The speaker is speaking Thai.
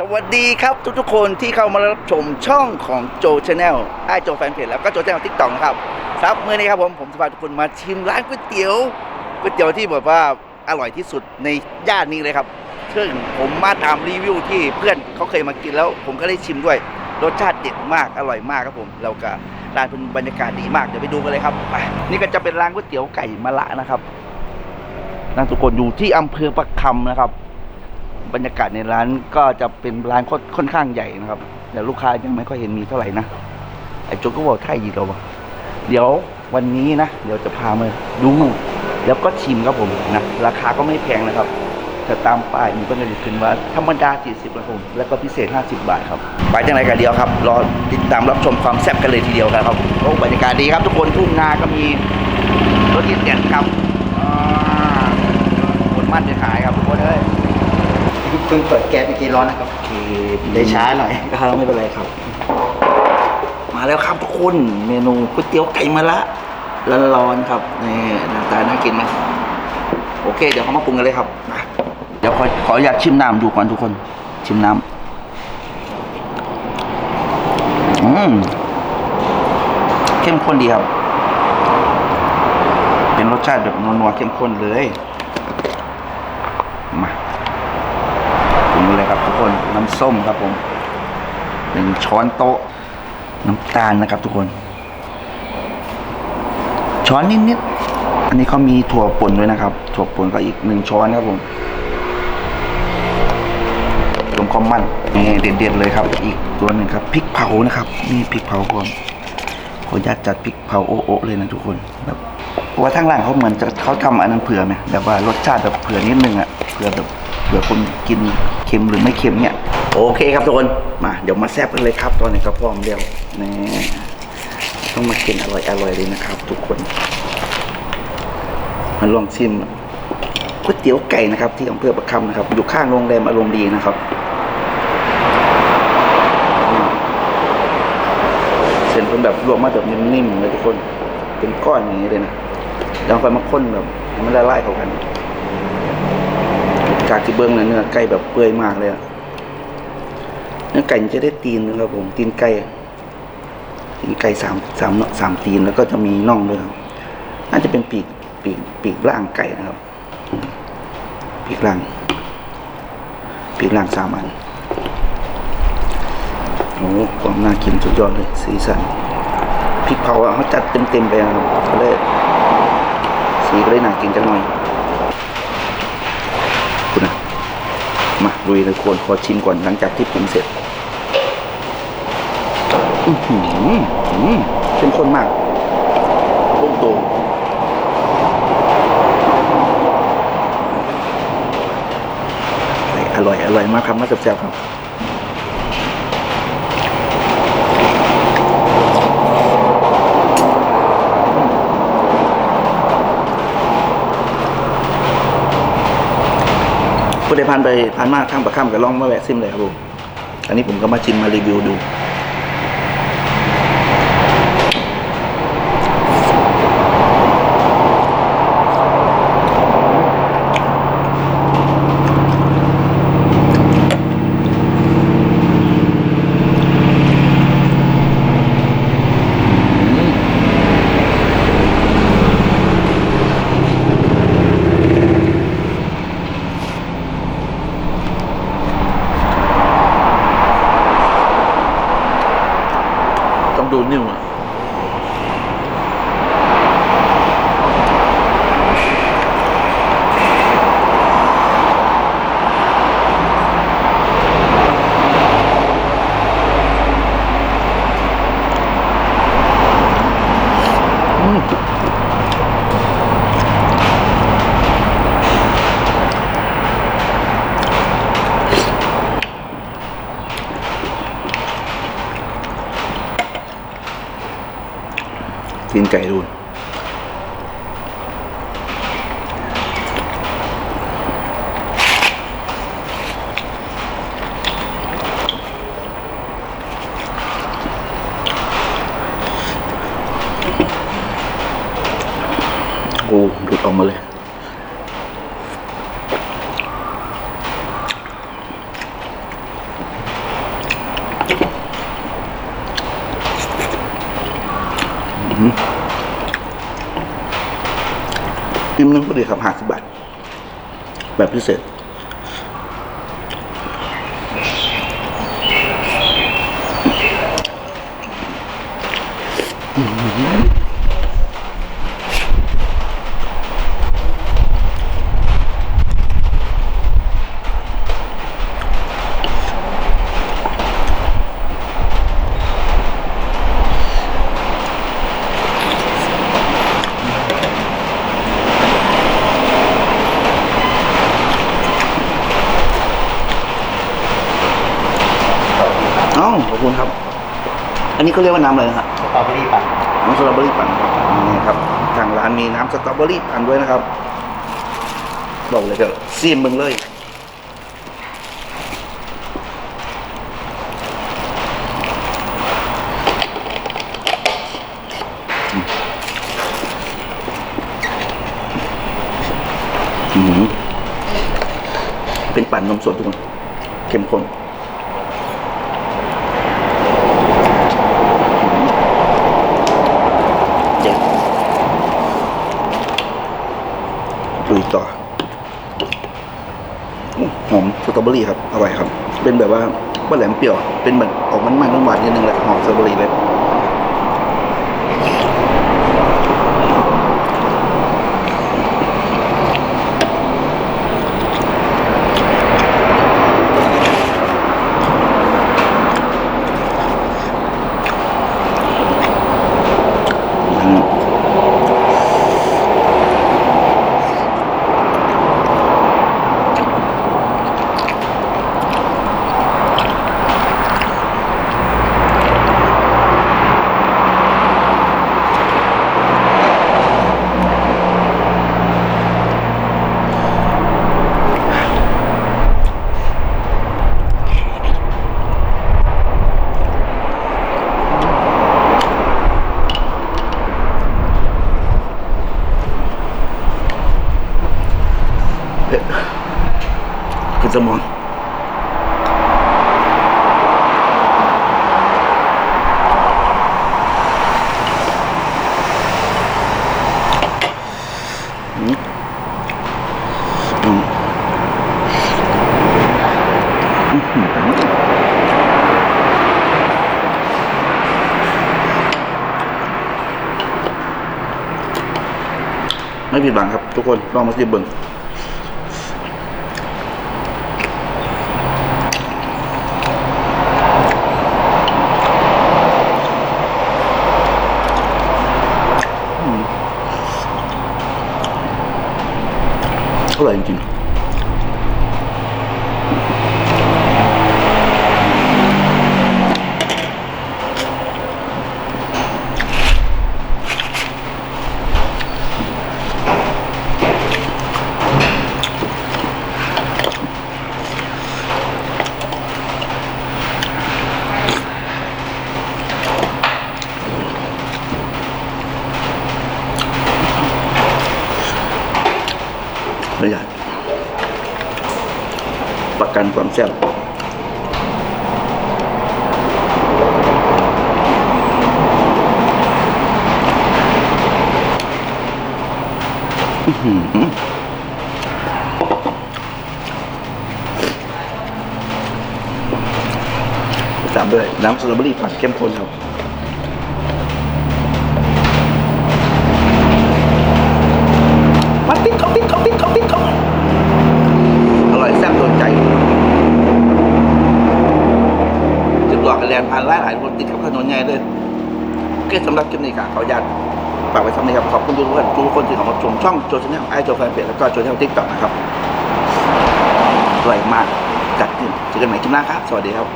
สวัสดีครับทุกๆคนที่เข้ามารับชมช่องของโจชาแนลไอโจแฟนเพจแล้วก็โจชาแนลทิกตอกนะครับครับเมื่อนี้ครับผมผมจะพาทุกคนมาชิมร้านก๋วยเตี๋ยวก๋วยเตี๋ยวที่แบบว่าอร่อยที่สุดในย่านนี้เลยครับซึ่งผมมาตามรีวิวที่เพื่อนเขาเคยมากินแล้ว ผมก็ได้ชิมด้วย รสชาติเด็ดมากอร่อยมากครับผมแล้วก็ร้านเป็นบรรยากาศดีมากเดี๋ยวไปดูกันเลยครับไปนี่ก็จะเป็นร้านก๋วยเตี๋ยวไก่มะละนะครับนะทุกคนอยู่ที่อำเภอประคำนะครับ บรรยากาศในร้านก็จะเป็นร้านค่อนข้างใหญ่นะครับ แต่ลูกค้ายังไม่ค่อยเห็นมีเท่าไหร่นะไอ้โจ๊กก็บอกไทยดีกว่าเดี๋ยววันนี้นะเดี๋ยวจะพามาดูแล้วก็ชิมครับผมนะราคาก็ไม่แพงนะครับแต่ตามป้ายมีเพิ่งจะขึ้นว่าธรรมดา 40ครับผมแล้วก็พิเศษ 50 บาทครับ ไปจังไรกันเดียวครับ รอติดตามรับชมความแซ่บกันเลยทีเดียวครับโอ้บรรยากาศดีครับ ทุกคนทุ่งนาก็มีรถเย็นเด่นครับอ่าคนมั่นจะขายครับทุกคนเอ้ย เพิ่งเปิดแก๊สเมื่อกี้ ร้อนนะครับโอเคได้ช้าหน่อยครับไม่เป็นไรครับ มาแล้วครับทุกคนเมนูก๋วยเตี๋ยวไก่มะละร้อนๆครับนี่หน้าตาน่ากินไหมโอเค เดี๋ยวเขามาปรุงกันเลยครับมาเดี๋ยวขอขออยากชิมน้ำดูก่อนทุกคน ชิมน้ำอืมเข้มข้นดีครับ เป็นรสชาติแบบนัวๆเข้มข้นเลยมาปรุงเลยครับทุกค น้ำส้มครับผมหนึ่งช้อนโต๊ะ น้ำตาลนะครับทุกคน ช้อนนิดๆอันนี้เขามีถั่วป่นด้วยนะครับ ถั่วป่นก็อีกหนึ่งช้อนครับผมรวมความมันนี่เด็ดๆเลยครับ อีกตัวหนึ่งครับพริกเผานะครับนี่พริกเผาก่อนขออนุญาตจัดพริกเผาโอ๊ะเลยนะทุกคนแบบเพราะว่าทางร้านเขาเหมือนจะเขาทำอันนั้นเผื่อไหมแบบว่ารสชาติแบบเผื่อนิดนึงอะเผื่อแบบเผื่อคนกิน เค็มหรือไม่เค็มเนี่ยโอเคครับทุกคนมาเดี๋ยวมาแซ่บกันเลยครับ ตอนนี้ก็พร้อมเดียวนี่ต้องมากินอร่อยอร่อยเลยนะครับ ทุกคน มาลองชิมก๋วยเตี๋ยวไก่นะครับ ที่อำเภอประคำนะครับ อยู่ข้างโรงแรมอารมณ์ดีนะครับอืมเส้นเป็นแบบรวมมาแบบนิ่มๆเลยทุกคน เป็นก้อนอย่างนี้เลยนะแล้วค่อยมาข้นแบบให้มันละลายเข้ากัน จากที่เบิ้งเนื้อไก่แบบเปื่อยมากเลยอะเนื้อไก่จะได้ตีนนะครับผมตีนไก่ตีนไก่สามสามเนาะสามตีนแล้วก็จะมีน่องด้วยครับน่าจะเป็นปีกปีกปีกล่างไก่นะครับปีกล่างปีกล่างสามอันโอ้ความน่ากินสุดยอดเลยสีสันพริกเผาเขาจัดเต็มๆไปครับก็เลยสีก็เลยน่ากินจังหน่อย คุณนะ มาลุยเลยควรขอชิมก่อนหลังจากที่ปรุงเสร็จอือหืออืมเข้มข้นมากต้มโตอร่อย อร่อยมากครับมาแซ่บๆครับ ผู้ใดผ่านไปผ่านมาข้ามประข้ามก็ลองมาแวะซิมเลยครับผมอันนี้ผมก็มาชิมมารีวิวดู กินไก่ดูโอ้ดูดออกมาเลย จิ้มนึ่งพอดีครับห้าสิบบาท แบบพิเศษอืม อ้าขอบคุณครับ อันนี้เขาเรียกว่าน้ำอะไรนะครับสตรอเบอรี่ปั่นน้ำสตรอเบอรี่ปั่นครับนี่ครับ ทางร้านมีน้ำสตรอเบอรี่ปั่นด้วยนะครับบอกเลยเถอะซีมมึงเลยอืมเป็นปั่นนมสดทุกคนเข้มข้น เจ๋งลุยต่ออื้อหอม สตรอเบอรี่ครับอร่อยครับ เป็นแบบว่าบ้าแหลมเปรี้ยว เป็นแบบออกมันมันๆหวานๆนิดนึงแหละหอมสตรอเบอรี่เลย ไม่ผิดหวังครับ ทุกคนลองมาชิมเบิ่งอร่อยจริงๆประหยัดประ กันความแซ่บอื้อหือตามด้วยน้ำสตรอเบอรี่ปั่นเข้มข้นครับ แลนผ่านหลายหลายคนติดกับถนนใหญ่เลยโอเคสำหรับคลิปนี้ค่ะขออนุญาตฝากไว้สำหรับครับขอบคุณทุกคนทุกคนที่เข้ามาชมช่องโจชแนลไอโจแฟนเพจแล้วก็โจชแนลทิกต็อกนะครับรวยมากจัดขึ้นเจอกันใหม่คลิปหน้าครับ สวัสดีครับ